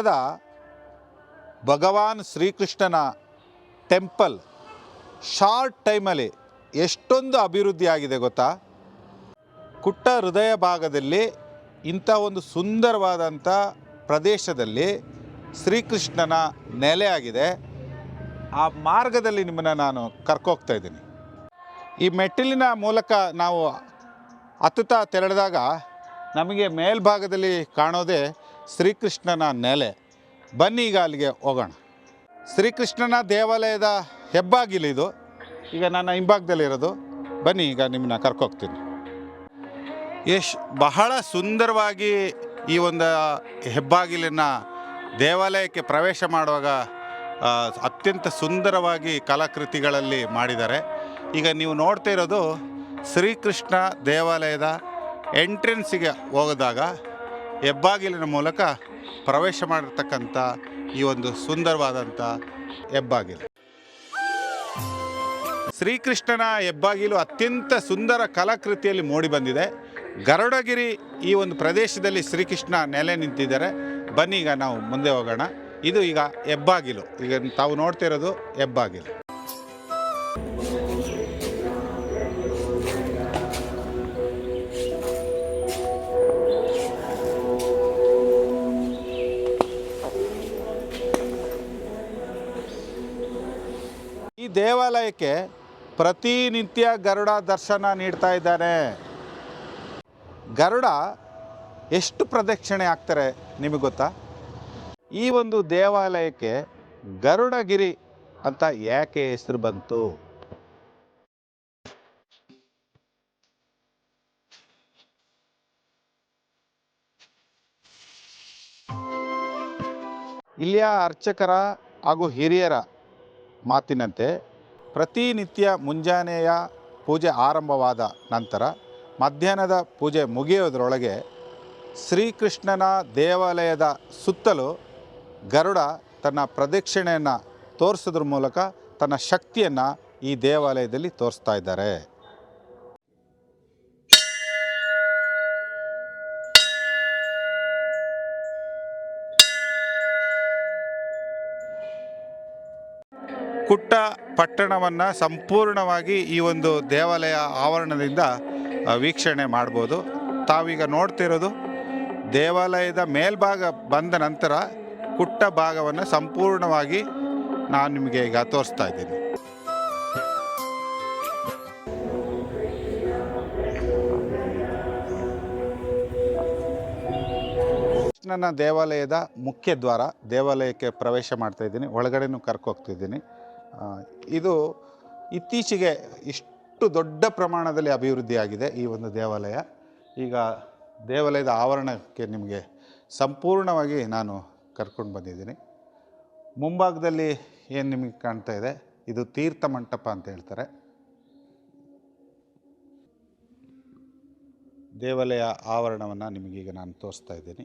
ಕುಟ್ಟದ ಭಗವಾನ್ ಶ್ರೀಕೃಷ್ಣನ temple short ಟೈಮಲ್ಲಿ ಎಷ್ಟೊಂದು ಅಭಿವೃದ್ಧಿ ಆಗಿದೆ ಗೊತ್ತಾ? ಕುಟ್ಟ ಹೃದಯ ಭಾಗದಲ್ಲಿ ಇಂಥ ಒಂದು ಸುಂದರವಾದಂಥ ಪ್ರದೇಶದಲ್ಲಿ ಶ್ರೀಕೃಷ್ಣನ ನೆಲೆಯಾಗಿದೆ ಆ ಮಾರ್ಗದಲ್ಲಿ ನಿಮ್ಮನ್ನು ನಾನು ಕರ್ಕೋಗ್ತಾ ಇದ್ದೀನಿ. ಈ ಮೆಟ್ಟಿಲಿನ ಮೂಲಕ ನಾವು ಹತ್ತುತ್ತಾ ತೆರಳಿದಾಗ ನಮಗೆ ಮೇಲ್ಭಾಗದಲ್ಲಿ ಕಾಣೋದೇ ಶ್ರೀಕೃಷ್ಣನ ನೆಲೆ. ಬನ್ನಿ ಈಗ ಅಲ್ಲಿಗೆ ಹೋಗೋಣ. ಶ್ರೀಕೃಷ್ಣನ ದೇವಾಲಯದ ಹೆಬ್ಬಾಗಿಲಿದು ಈಗ ನನ್ನ ಹಿಂಭಾಗದಲ್ಲಿರೋದು ಬನ್ನಿ ಈಗ ನಿಮ್ಮನ್ನ ಕರ್ಕೋಗ್ತೀನಿ. ಎಷ್ಟು ಬಹಳ ಸುಂದರವಾಗಿ ಈ ಒಂದು ಹೆಬ್ಬಾಗಿಲಿನ ದೇವಾಲಯಕ್ಕೆ ಪ್ರವೇಶ ಮಾಡುವಾಗ ಅತ್ಯಂತ ಸುಂದರವಾಗಿ ಕಲಾಕೃತಿಗಳಲ್ಲಿ ಮಾಡಿದ್ದಾರೆ. ಈಗ ನೀವು ನೋಡ್ತಾ ಇರೋದು ಶ್ರೀಕೃಷ್ಣ ದೇವಾಲಯದ ಎಂಟ್ರೆನ್ಸಿಗೆ ಹೋಗಿದಾಗ ಹೆಬ್ಬಾಗಿಲಿನ ಮೂಲಕ ಪ್ರವೇಶ ಮಾಡಿರ್ತಕ್ಕಂಥ ಈ ಒಂದು ಸುಂದರವಾದಂಥ ಹೆಬ್ಬಾಗಿಲು. ಶ್ರೀಕೃಷ್ಣನ ಹೆಬ್ಬಾಗಿಲು ಅತ್ಯಂತ ಸುಂದರ ಕಲಾಕೃತಿಯಲ್ಲಿ ಮೂಡಿಬಂದಿದೆ ಗರುಡಗಿರಿ ಈ ಒಂದು ಪ್ರದೇಶದಲ್ಲಿ ಶ್ರೀಕೃಷ್ಣ ನೆಲೆ ನಿಂತಿದ್ದಾರೆ. ಬನ್ನಿ ಈಗ ನಾವು ಮುಂದೆ ಹೋಗೋಣ. ಇದು ಈಗ ಹೆಬ್ಬಾಗಿಲು. ಈಗ ತಾವು ನೋಡ್ತಿರೋದು ಹೆಬ್ಬಾಗಿಲು. ದೇವಾಲಯಕ್ಕೆ ಪ್ರತಿನಿತ್ಯ ಗರುಡ ದರ್ಶನ ನೀಡ್ತಾ ಇದ್ದಾನೆ. ಗರುಡ ಎಷ್ಟು ಪ್ರದಕ್ಷಿಣೆ ಆಗ್ತಾರೆ ನಿಮಗೆ ಗೊತ್ತಾ? ಈ ಒಂದು ದೇವಾಲಯಕ್ಕೆ ಗರುಡಗಿರಿ ಅಂತ ಯಾಕೆ ಹೆಸರು ಬಂತು? ಇಲ್ಲಿಯ ಅರ್ಚಕರ ಹಾಗೂ ಹಿರಿಯರ ಮಾತಿನಂತೆ ಪ್ರತಿನಿತ್ಯ ಮುಂಜಾನೆಯ ಪೂಜೆ ಆರಂಭವಾದ ನಂತರ ಮಧ್ಯಾಹ್ನದ ಪೂಜೆ ಮುಗಿಯೋದ್ರೊಳಗೆ ಶ್ರೀಕೃಷ್ಣನ ದೇವಾಲಯದ ಸುತ್ತಲೂ ಗರುಡ ತನ್ನ ಪ್ರದಕ್ಷಿಣೆಯನ್ನು ತೋರಿಸೋದ್ರ ಮೂಲಕ ತನ್ನ ಶಕ್ತಿಯನ್ನು ಈ ದೇವಾಲಯದಲ್ಲಿ ತೋರಿಸ್ತಾ ಇದ್ದಾರೆ. ಕುಟ್ಟ ಪಟ್ಟಣವನ್ನು ಸಂಪೂರ್ಣವಾಗಿ ಈ ಒಂದು ದೇವಾಲಯ ಆವರಣದಿಂದ ವೀಕ್ಷಣೆ ಮಾಡ್ಬೋದು. ತಾವೀಗ ನೋಡ್ತಿರೋದು, ದೇವಾಲಯದ ಮೇಲ್ಭಾಗ ಬಂದ ನಂತರ ಕುಟ್ಟ ಭಾಗವನ್ನು ಸಂಪೂರ್ಣವಾಗಿ ನಾನು ನಿಮಗೆ ಈಗ ತೋರಿಸ್ತಾ ಇದ್ದೀನಿ. ಕೃಷ್ಣನ ದೇವಾಲಯದ ಮುಖ್ಯ ದ್ವಾರ ದೇವಾಲಯಕ್ಕೆ ಪ್ರವೇಶ ಮಾಡ್ತಾ ಇದ್ದೀನಿ. ಒಳಗಡೆನೂ ಕರ್ಕೋಗ್ತಿದ್ದೀನಿ ಇದು ಇತ್ತೀಚೆಗೆ ಇಷ್ಟು ದೊಡ್ಡ ಪ್ರಮಾಣದಲ್ಲಿ ಅಭಿವೃದ್ಧಿಯಾಗಿದೆ ಈ ಒಂದು ದೇವಾಲಯ. ಈಗ ದೇವಾಲಯದ ಆವರಣಕ್ಕೆ ನಿಮಗೆ ಸಂಪೂರ್ಣವಾಗಿ ನಾನು ಕರ್ಕೊಂಡು ಬಂದಿದ್ದೀನಿ. ಮುಂಭಾಗದಲ್ಲಿ ಏನು ನಿಮಗೆ ಕಾಣ್ತಾ ಇದೆ? ಇದು ತೀರ್ಥ ಮಂಟಪ ಅಂತ ಹೇಳ್ತಾರೆ. ದೇವಾಲಯ ಆವರಣವನ್ನು ನಿಮಗೀಗ ನಾನು ತೋರಿಸ್ತಾ ಇದ್ದೀನಿ.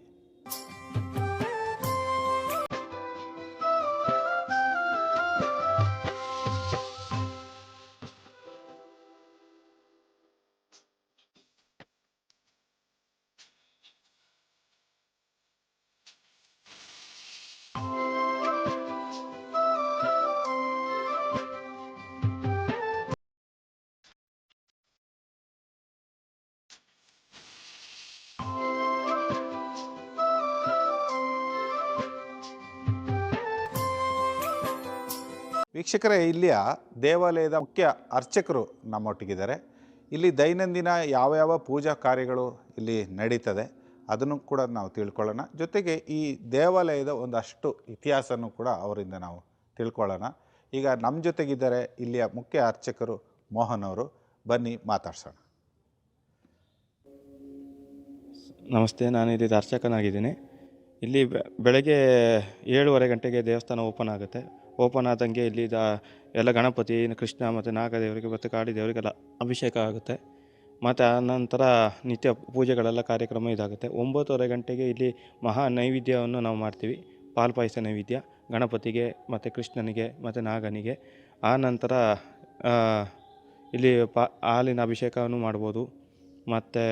ವೀಕ್ಷಕರೇ, ಇಲ್ಲಿಯ ದೇವಾಲಯದ ಮುಖ್ಯ ಅರ್ಚಕರು ನಮ್ಮೊಟ್ಟಿಗಿದ್ದಾರೆ. ಇಲ್ಲಿ ದೈನಂದಿನ ಯಾವ ಯಾವ ಪೂಜಾ ಕಾರ್ಯಗಳು ಇಲ್ಲಿ ನಡೀತದೆ ಅದನ್ನು ಕೂಡ ನಾವು ತಿಳ್ಕೊಳ್ಳೋಣ. ಜೊತೆಗೆ ಈ ದೇವಾಲಯದ ಒಂದಷ್ಟು ಇತಿಹಾಸನೂ ಕೂಡ ಅವರಿಂದ ನಾವು ತಿಳ್ಕೊಳ್ಳೋಣ. ಈಗ ನಮ್ಮ ಜೊತೆಗಿದ್ದಾರೆ ಇಲ್ಲಿಯ ಮುಖ್ಯ ಅರ್ಚಕರು ಮೋಹನ್ ಅವರು. ಬನ್ನಿ, ಮಾತಾಡ್ಸೋಣ. ನಮಸ್ತೆ, ನಾನು ಇಲ್ಲಿ ಅರ್ಚಕನಾಗಿದ್ದೀನಿ. ಇಲ್ಲಿ ಬೆಳಗ್ಗೆ ಏಳುವರೆ ಗಂಟೆಗೆ ದೇವಸ್ಥಾನ ಓಪನ್ ಆಗುತ್ತೆ. ಓಪನ್ ಆದಂಗೆ ಇಲ್ಲಿ ಎಲ್ಲ ಗಣಪತಿ, ಕೃಷ್ಣ ಮತ್ತು ನಾಗದೇವರಿಗೆ ಮತ್ತು ಕಾಳಿ ದೇವರಿಗೆಲ್ಲ ಅಭಿಷೇಕ ಆಗುತ್ತೆ. ಮತ್ತು ಆನಂತರ ನಿತ್ಯ ಪೂಜೆಗಳೆಲ್ಲ ಕಾರ್ಯಕ್ರಮ ಇದಾಗುತ್ತೆ. ಒಂಬತ್ತುವರೆ ಗಂಟೆಗೆ ಇಲ್ಲಿ ಮಹಾ ನೈವೇದ್ಯವನ್ನು ನಾವು ಮಾಡ್ತೀವಿ. ಪಾಲ್ ಪಾಯಸ ನೈವೇದ್ಯ, ಗಣಪತಿಗೆ ಮತ್ತು ಕೃಷ್ಣನಿಗೆ ಮತ್ತು ನಾಗನಿಗೆ. ಆ ನಂತರ ಇಲ್ಲಿ ಪಾ ಹಾಲಿನ ಅಭಿಷೇಕವನ್ನು ಮಾಡ್ಬೋದು. ಮತ್ತು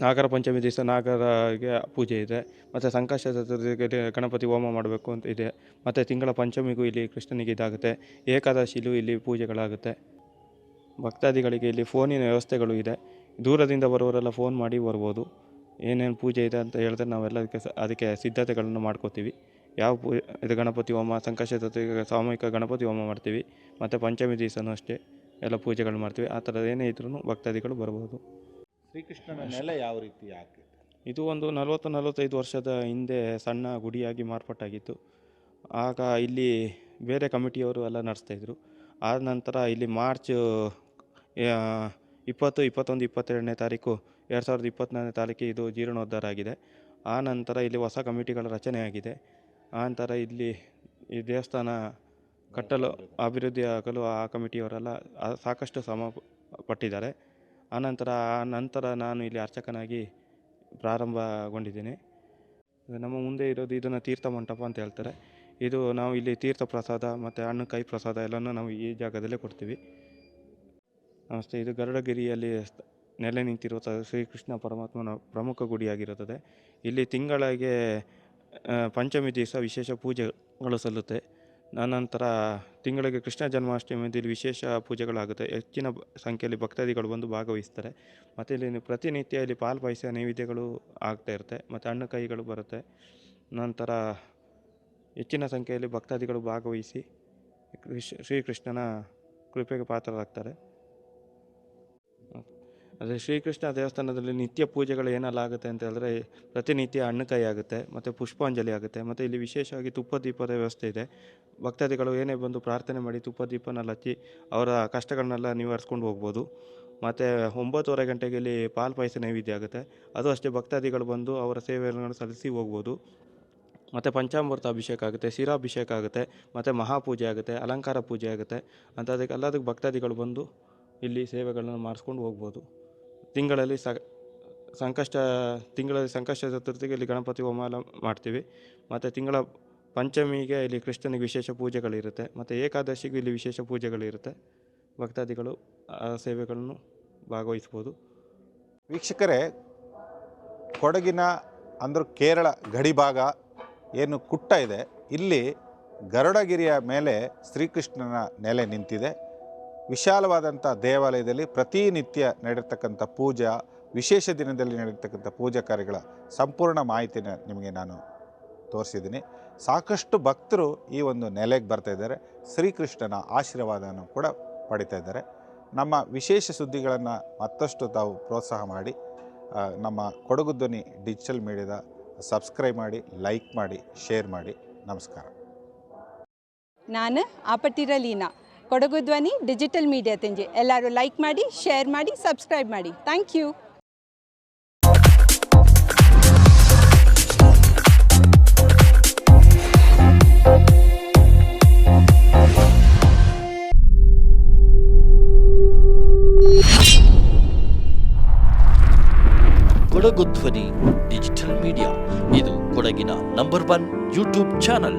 ನಾಗರ ಪಂಚಮಿ ದಿವಸ ನಾಗರಿಗೆ ಪೂಜೆ ಇದೆ. ಮತ್ತು ಸಂಕಷ್ಟ ಚತುರ್ಥಿಗೆ ಗಣಪತಿ ಹೋಮ ಮಾಡಬೇಕು ಅಂತ ಇದೆ. ಮತ್ತು ತಿಂಗಳ ಪಂಚಮಿಗೂ ಇಲ್ಲಿ ಕೃಷ್ಣನಿಗೆ ಇದಾಗುತ್ತೆ. ಏಕಾದಶಿಲೂ ಇಲ್ಲಿ ಪೂಜೆಗಳಾಗುತ್ತೆ. ಭಕ್ತಾದಿಗಳಿಗೆ ಇಲ್ಲಿ ಫೋನಿನ ವ್ಯವಸ್ಥೆಗಳು ಇದೆ. ದೂರದಿಂದ ಬರೋರೆಲ್ಲ ಫೋನ್ ಮಾಡಿ ಬರ್ಬೋದು. ಏನೇನು ಪೂಜೆ ಇದೆ ಅಂತ ಹೇಳಿದ್ರೆ ನಾವೆಲ್ಲ ಅದಕ್ಕೆ ಅದಕ್ಕೆ ಸಿದ್ಧತೆಗಳನ್ನು ಮಾಡ್ಕೋತೀವಿ. ಯಾವ ಪೂ, ಇದು ಗಣಪತಿ ಹೋಮ ಸಂಕಷ್ಟ ಚತುರ್ಥಿಗೆ ಸಾಮೂಹಿಕ ಗಣಪತಿ ಹೋಮ ಮಾಡ್ತೀವಿ. ಮತ್ತು ಪಂಚಮಿ ದಿವಸನೂ ಅಷ್ಟೇ ಎಲ್ಲ ಪೂಜೆಗಳು ಮಾಡ್ತೀವಿ. ಆ ಥರದ್ದು ಏನೇ ಇದ್ರೂ ಭಕ್ತಾದಿಗಳು ಬರ್ಬೋದು. ಶ್ರೀಕೃಷ್ಣನ ನೆಲೆ ಯಾವ ರೀತಿ ಆಗಿದೆ ಇದು ಒಂದು ನಲವತ್ತು ನಲವತ್ತೈದು ವರ್ಷದ ಹಿಂದೆ ಸಣ್ಣ ಗುಡಿಯಾಗಿ ಮಾರ್ಪಾಟಾಗಿತ್ತು ಆಗ ಇಲ್ಲಿ ಬೇರೆ ಕಮಿಟಿಯವರು ಎಲ್ಲ ನಡೆಸ್ತಾಯಿದ್ರು ಆದ ನಂತರ ಇಲ್ಲಿ ಮಾರ್ಚ್ ಇಪ್ಪತ್ತು, ಇಪ್ಪತ್ತೊಂದು, ಇಪ್ಪತ್ತೆರಡನೇ ತಾರೀಕು, ಎರಡು ಸಾವಿರದ ಇಪ್ಪತ್ತ್ನಾಲ್ಕನೇ ತಾರೀಕಿಗೆ ಇದು ಜೀರ್ಣೋದ್ಧಾರ ಆಗಿದೆ. ಆ ನಂತರ ಇಲ್ಲಿ ಹೊಸ ಕಮಿಟಿಗಳ ರಚನೆ ಆಗಿದೆ. ಆ ನಂತರ ಇಲ್ಲಿ ಈ ದೇವಸ್ಥಾನ ಕಟ್ಟಲು, ಅಭಿವೃದ್ಧಿ ಆಗಲು ಆ ಕಮಿಟಿಯವರೆಲ್ಲ ಸಾಕಷ್ಟು ಶ್ರಮ ಪಟ್ಟಿದ್ದಾರೆ. ಆನಂತರ ಆ ನಂತರ ನಾನು ಇಲ್ಲಿ ಅರ್ಚಕನಾಗಿ ಪ್ರಾರಂಭಗೊಂಡಿದ್ದೀನಿ. ನಮ್ಮ ಮುಂದೆ ಇರೋದು ಇದನ್ನು ತೀರ್ಥ ಮಂಟಪ ಅಂತ ಹೇಳ್ತಾರೆ. ಇದು ನಾವು ಇಲ್ಲಿ ತೀರ್ಥ ಪ್ರಸಾದ ಮತ್ತು ಹಣ್ಣು, ಕೈ ಪ್ರಸಾದ ಎಲ್ಲನೂ ನಾವು ಈ ಜಾಗದಲ್ಲೇ ಕೊಡ್ತೀವಿ. ನಮಸ್ತೆ, ಇದು ಗರುಡಗಿರಿಯಲ್ಲಿ ನೆಲೆ ನಿಂತಿರುವ ಶ್ರೀಕೃಷ್ಣ ಪರಮಾತ್ಮನ ಪ್ರಮುಖ ಗುಡಿಯಾಗಿರುತ್ತದೆ. ಇಲ್ಲಿ ತಿಂಗಳಿಗೆ ಪಂಚಮಿ ದಿವಸ ವಿಶೇಷ ಪೂಜೆಗಳು ಸಲ್ಲುತ್ತೆ. ಆನಂತರ ತಿಂಗಳಿಗೆ ಕೃಷ್ಣ ಜನ್ಮಾಷ್ಟಮಿಯಲ್ಲಿ ವಿಶೇಷ ಪೂಜೆಗಳಾಗುತ್ತೆ. ಹೆಚ್ಚಿನ ಸಂಖ್ಯೆಯಲ್ಲಿ ಭಕ್ತಾದಿಗಳು ಬಂದು ಭಾಗವಹಿಸ್ತಾರೆ. ಮತ್ತು ಇಲ್ಲಿ ಪ್ರತಿನಿತ್ಯ ಇಲ್ಲಿ ಪಾಲು ಪಾಯಸ ನೈವೇದ್ಯಗಳು ಆಗ್ತಾ ಇರುತ್ತೆ. ಮತ್ತು ಹಣ್ಣು ಕೈಗಳು ಬರುತ್ತೆ. ನಂತರ ಹೆಚ್ಚಿನ ಸಂಖ್ಯೆಯಲ್ಲಿ ಭಕ್ತಾದಿಗಳು ಭಾಗವಹಿಸಿ ಕೃಷ್ ಶ್ರೀಕೃಷ್ಣನ ಕೃಪೆಗೆ ಪಾತ್ರರಾಗ್ತಾರೆ. ಅದೇ ಶ್ರೀಕೃಷ್ಣ ದೇವಸ್ಥಾನದಲ್ಲಿ ನಿತ್ಯ ಪೂಜೆಗಳು ಏನೆಲ್ಲ ಆಗುತ್ತೆ ಅಂತ ಹೇಳಿದ್ರೆ ಪ್ರತಿನಿತ್ಯ ಅಣ್ಣಕಾಯಿ ಆಗುತ್ತೆ ಮತ್ತು ಪುಷ್ಪಾಂಜಲಿ ಆಗುತ್ತೆ, ಮತ್ತು ಇಲ್ಲಿ ವಿಶೇಷವಾಗಿ ತುಪ್ಪ ದೀಪದ ವ್ಯವಸ್ಥೆ ಇದೆ. ಭಕ್ತಾದಿಗಳು ಏನೇ ಬಂದು ಪ್ರಾರ್ಥನೆ ಮಾಡಿ ತುಪ್ಪ ದೀಪನೆಲ್ಲ ಹಚ್ಚಿ ಅವರ ಕಷ್ಟಗಳನ್ನೆಲ್ಲ ನಿವಾರಿಸ್ಕೊಂಡು ಹೋಗ್ಬೋದು. ಮತ್ತು ಒಂಬತ್ತುವರೆ ಗಂಟೆಗೆ ಇಲ್ಲಿ ಪಾಲ್ ಪಾಯಸ ನೈವೇದ್ಯ ಆಗುತ್ತೆ. ಅದು ಅಷ್ಟೇ ಭಕ್ತಾದಿಗಳು ಬಂದು ಅವರ ಸೇವೆಗಳನ್ನು ಸಲ್ಲಿಸಿ ಹೋಗ್ಬೋದು. ಮತ್ತು ಪಂಚಾಮೃತ ಅಭಿಷೇಕ ಆಗುತ್ತೆ, ಶಿರಾಭಿಷೇಕ ಆಗುತ್ತೆ, ಮತ್ತು ಮಹಾಪೂಜೆ ಆಗುತ್ತೆ, ಅಲಂಕಾರ ಪೂಜೆ ಆಗುತ್ತೆ. ಅಂತ ಅದಕ್ಕೆ ಭಕ್ತಾದಿಗಳು ಬಂದು ಇಲ್ಲಿ ಸೇವೆಗಳನ್ನು ಮಾಡಿಸ್ಕೊಂಡು ಹೋಗ್ಬೋದು. ತಿಂಗಳಲ್ಲಿ ಸ, ಸಂಕಷ್ಟ, ತಿಂಗಳಲ್ಲಿ ಸಂಕಷ್ಟ ಚತುರ್ಥಿಗೆ ಇಲ್ಲಿ ಗಣಪತಿ ಹೋಮ ಮಾಡ್ತೀವಿ. ಮತ್ತು ತಿಂಗಳ ಪಂಚಮಿಗೆ ಇಲ್ಲಿ ಕೃಷ್ಣನಿಗೆ ವಿಶೇಷ ಪೂಜೆಗಳಿರುತ್ತೆ. ಮತ್ತು ಏಕಾದಶಿಗೂ ಇಲ್ಲಿ ವಿಶೇಷ ಪೂಜೆಗಳಿರುತ್ತೆ. ಭಕ್ತಾದಿಗಳು, ಆ, ಸೇವೆಗಳನ್ನು ಭಾಗವಹಿಸ್ಬೋದು. ವೀಕ್ಷಕರೇ, ಕೊಡಗಿನ ಅಂದ್ರೆ ಕೇರಳ ಗಡಿಭಾಗ ಏನು ಕುಟ್ಟ ಇದೆ. ಇಲ್ಲಿ ಗರುಡಗಿರಿಯ ಮೇಲೆ ಶ್ರೀಕೃಷ್ಣನ ನೆಲೆ ನಿಂತಿದೆ. ವಿಶಾಲವಾದಂಥ ದೇವಾಲಯದಲ್ಲಿ ಪ್ರತಿನಿತ್ಯ ನಡೆರ್ತಕ್ಕಂಥ ಪೂಜಾ, ವಿಶೇಷ ದಿನದಲ್ಲಿ ನಡೆಯತಕ್ಕಂಥ ಪೂಜಾ ಕಾರ್ಯಗಳ ಸಂಪೂರ್ಣ ಮಾಹಿತಿನ ನಿಮಗೆ ನಾನು ತೋರಿಸಿದ್ದೀನಿ. ಸಾಕಷ್ಟು ಭಕ್ತರು ಈ ಒಂದು ನೆಲೆಗೆ ಬರ್ತಾ ಇದ್ದಾರೆ. ಶ್ರೀಕೃಷ್ಣನ ಆಶೀರ್ವಾದವನ್ನು ಕೂಡ ಪಡಿತಾ ಇದ್ದಾರೆ. ನಮ್ಮ ವಿಶೇಷ ಸುದ್ದಿಗಳನ್ನು ಮತ್ತಷ್ಟು ತಾವು ಪ್ರೋತ್ಸಾಹ ಮಾಡಿ ನಮ್ಮ ಕೊಡಗು ಧ್ವನಿ ಡಿಜಿಟಲ್ ಮೀಡಿಯಾದ ಸಬ್ಸ್ಕ್ರೈಬ್ ಮಾಡಿ, ಲೈಕ್ ಮಾಡಿ, ಶೇರ್ ಮಾಡಿ. ನಮಸ್ಕಾರ. ನಾನು ಆಪಟ್ಟಿರ ಲೀನಾ ಕೊಡಗು ಧ್ವನಿ ಡಿಜಿಟಲ್ ಮೀಡಿಯಾ ತೆಂಜಿ ಎಲ್ಲರೂ ಲೈಕ್ ಮಾಡಿ ಶೇರ್ ಮಾಡಿ ಸಬ್ಸ್ಕ್ರೈಬ್ ಮಾಡಿ. Thank you Kodagu Dhwani digital media. ಇದು ಕೊಡಗಿನ ನಂಬರ್ ಒನ್ ಯೂಟ್ಯೂಬ್ ಚಾನಲ್